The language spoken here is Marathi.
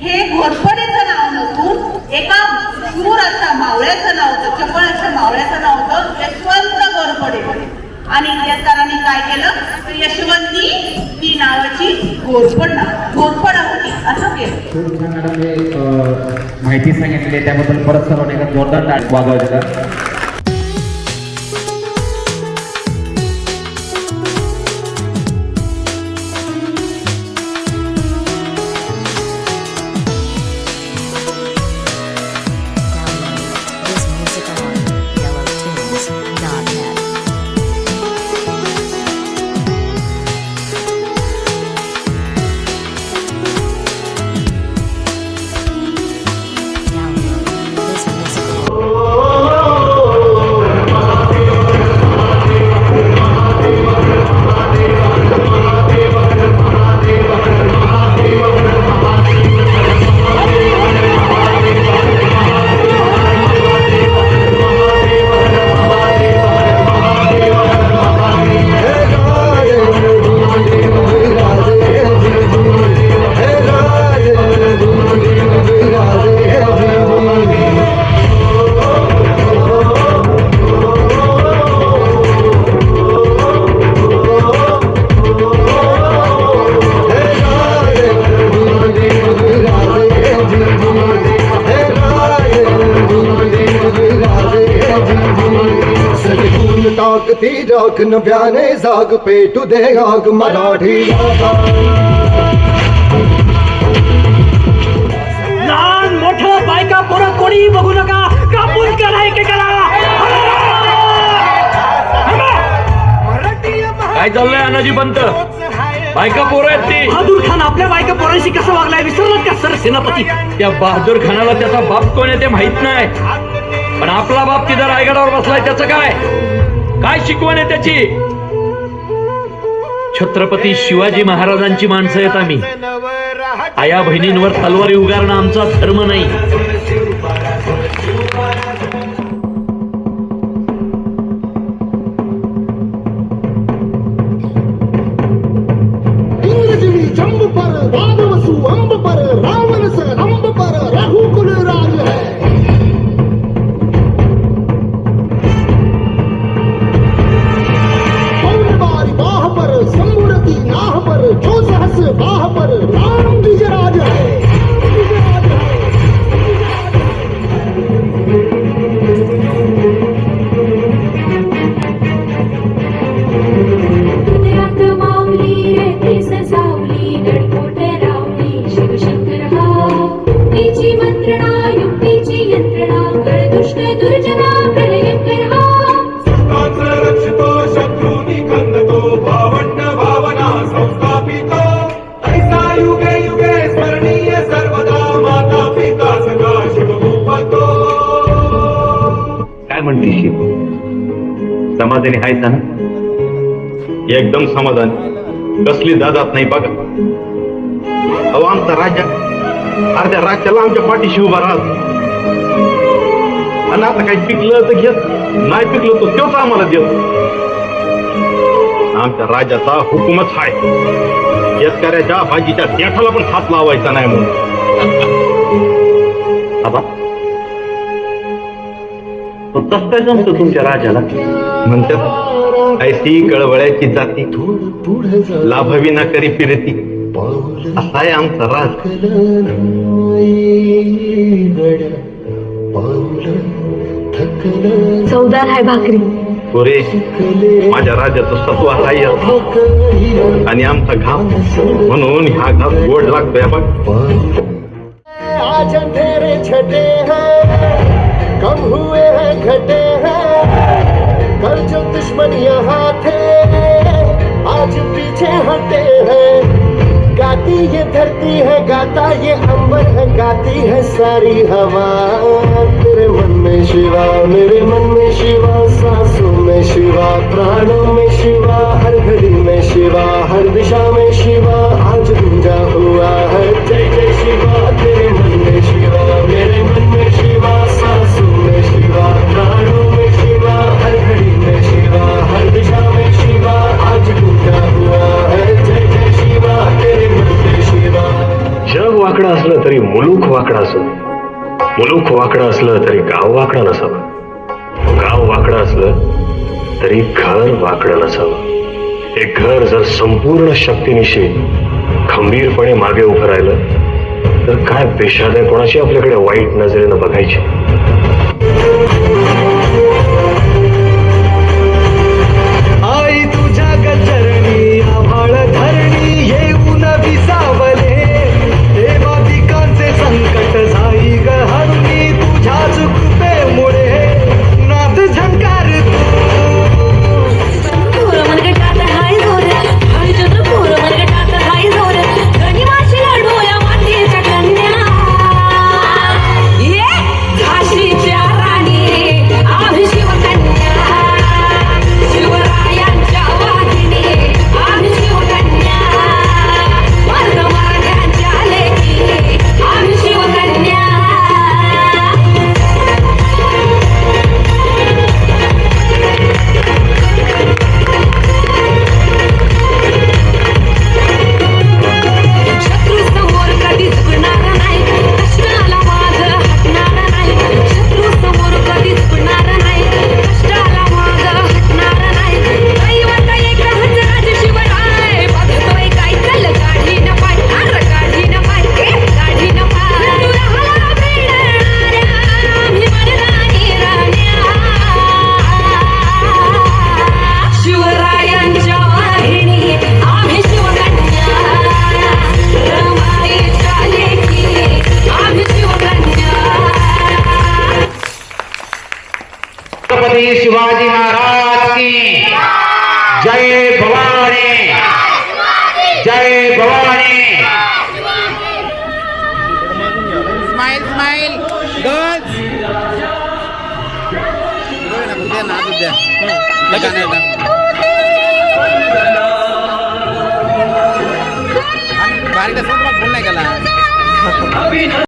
हे घोरपडीचं नाव नसून एका सूर असा मावळ्याचं नाव होतं चपळ असं मावळ्याचं नाव होतं यशवंत घोरपडे आणि इतिहासकारांनी काय केलं? यशवंती ही नावाची घोरपड घोरपड होती असं केलं. माहिती सांगितली त्याबद्दल परत सर्वांनी जोरदार वाजवायचं राख नव्याने जाग पेटू दे आग मराठी। लहान मोठं बायका पोरं कोणी बघू नका? कापून करा एकेकाला काय चाललंय अनाजी पंत? बायका पोरं आहेत ती. बहादूर खान आपल्या बायका पोरांशी कसं वागलाय? विसरलात का सर सेनापती त्या बहादूर खानाला त्याचा बाप कोण आहे ते माहीत नाही. पण आपला बाप तिथं रायगडावर बसलाय त्याचं काय? काय शिकवण आहे त्याची? छत्रपती शिवाजी महाराजांची माणसं आहेत आम्ही. आया बहिणींवर तलवारी उगारणं आमचा धर्म नाही. समाधानी आहेस ना एकदम समाधान कसली दादात नाही बघा. अहो आमचा राजा अर्ध्या राज्याला आमच्या पाठीशी उभा राहत. आणि आता काही पिकलं तर घेत नाही पिकलं तर तेच आम्हाला देत. आमच्या राजाचा हुकूमच आहे शेतकऱ्याच्या भाजीच्या देठाला पण हात लावायचा नाही म्हणून. आता मग कसं काय जमतं तुमच्या राजाला. म्हणतात ऐसी कळवळ्याची जाती. लाभवी ना करी फिरती. असा आहे आमचा राज. चौदार आहे भाकरी. पुरे माझ्या राजाचं सत्व हाय आणि आमचा घाम. म्हणून हा घाम गोड लागतोय बघ. आज अंधेरे छटे हैं. कम हुए हैं, घटे हैं। कल जो दुश्मन यहाँ थे, आज पीछे हटे हैं। गाती ये धरती है, गाता ये अंबर है, गाती है सारी हवा। तेरे मन में शिवा, मेरे मन में शिवा, सांसों में शिवा, प्राणों में शिवा, हर घड़ी में शिवा, हर दिशा वाकडं मुलूक वाकडा असो. मुलूक वाकडं असलं तरी गाव वाकडं नसावं. गाव वाकडं असलं तरी घर वाकडं नसावं. हे घर जर संपूर्ण शक्तीनिशी खंबीरपणे मागे उभं राहिलं तर काय बेशाद आहे कोणाची आपल्याकडे वाईट नजरेनं बघायची? शिवाजी महाराज की। जय भवानी। जय भवानी। स्माइल स्माइल गर्ल्स द्या ना द्या नाही गेला